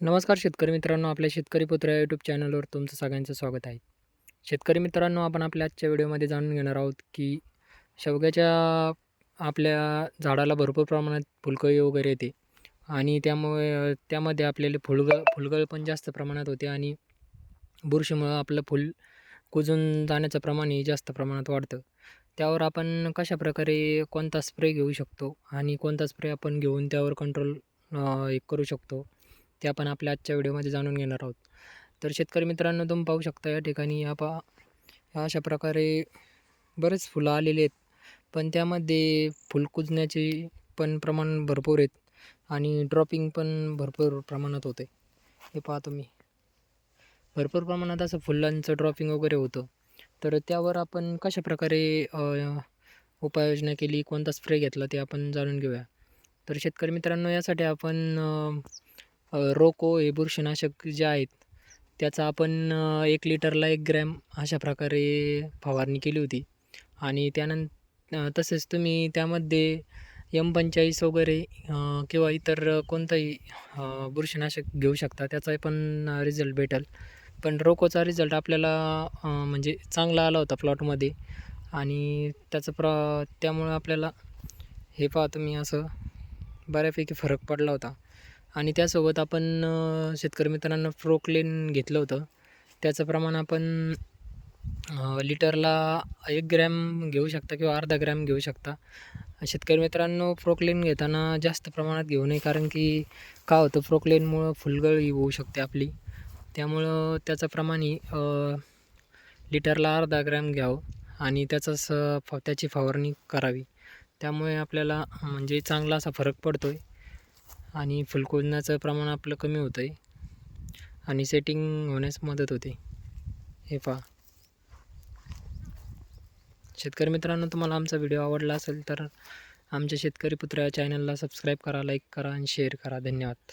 नमस्कार शेतकरी मित्रांनो आपल्या शेतकरी पुत्र या यूट्यूब चॅनलवर तुमचं सगळ्यांचं स्वागत आहे. शेतकरी मित्रांनो आपण आपल्या आजच्या व्हिडिओमध्ये जाणून घेणार आहोत की शेवग्याच्या आपल्या झाडाला भरपूर प्रमाणात फुलकळी वगैरे येते आणि त्यामुळे त्यामध्ये आपल्याला फुलगळ फुलगळ पण जास्त प्रमाणात होते आणि बुरशीमुळं आपलं फुल कुजून जाण्याचं प्रमाणही जास्त प्रमाणात वाढतं. त्यावर आपण कशाप्रकारे कोणता स्प्रे घेऊ शकतो आणि कोणता स्प्रे आपण घेऊन त्यावर कंट्रोल एक करू शकतो? ते आपण आपल्या आजच्या व्हिडिओमध्ये जाणून घेणार आहोत. तर शेतकरी मित्रांनो तुम्ही पाहू शकता या ठिकाणी या पा अशा प्रकारे बरेच फुलं आलेले आहेत. पण त्यामध्ये फुल कुजण्याचे पण प्रमाण भरपूर आहेत आणि ड्रॉपिंग पण भरपूर प्रमाणात होते हे पहा तुम्ही. भरपूर प्रमाणात असं फुलांचं ड्रॉपिंग वगैरे होतं. तर त्यावर आपण कशा प्रकारे उपाययोजना केली कोणता स्प्रे घेतला ते आपण जाणून घेऊया. तर शेतकरी मित्रांनो यासाठी आपण रोको हे बुरशीनाशक जे आहेत त्याचा आपण एक लिटरला एक ग्रॅम अशा प्रकारे फवारणी केली होती. आणि त्यानं तसेच तुम्ही त्यामध्ये एम पंचेचाळीस वगैरे किंवा इतर कोणतंही बुरशीनाशक घेऊ शकता त्याचा पण रिझल्ट भेटेल. पण रोकोचा रिझल्ट आपल्याला म्हणजे चांगला आला होता प्लॉटमध्ये. आणि त्याचं प्र त्यामुळं आपल्याला हे पहा तुम्ही असं बऱ्यापैकी फरक पडला होता. आणि त्यासोबत आपण शेतकरी मित्रांनो प्रोक्लेन घेतलं होतं. त्याचं प्रमाण आपण लिटरला एक ग्रॅम घेऊ शकता किंवा अर्धा ग्रॅम घेऊ शकता. शेतकरी मित्रांनो प्रोक्लेन घेताना जास्त प्रमाणात घेऊ नये कारण की का होतं प्रोक्लेनमुळं फुलगळी होऊ शकते आपली. त्यामुळं त्याचं प्रमाणही लिटरला अर्धा ग्रॅम घ्यावं आणि त्याचा स फ त्याची फवारणी करावी. त्यामुळे आपल्याला म्हणजे चांगला असा फरक पडतो आहे आणि फुलकुजण्याचं प्रमाण आपलं कमी होतं आहे आणि सेटिंग होण्यास मदत होते. हे पहा. शेतकरी मित्रांनो तुम्हाला आमचा व्हिडिओ आवडला असेल तर आमच्या शेतकरी पुत्र या चॅनलला सबस्क्राईब करा लाईक करा आणि शेअर करा. धन्यवाद.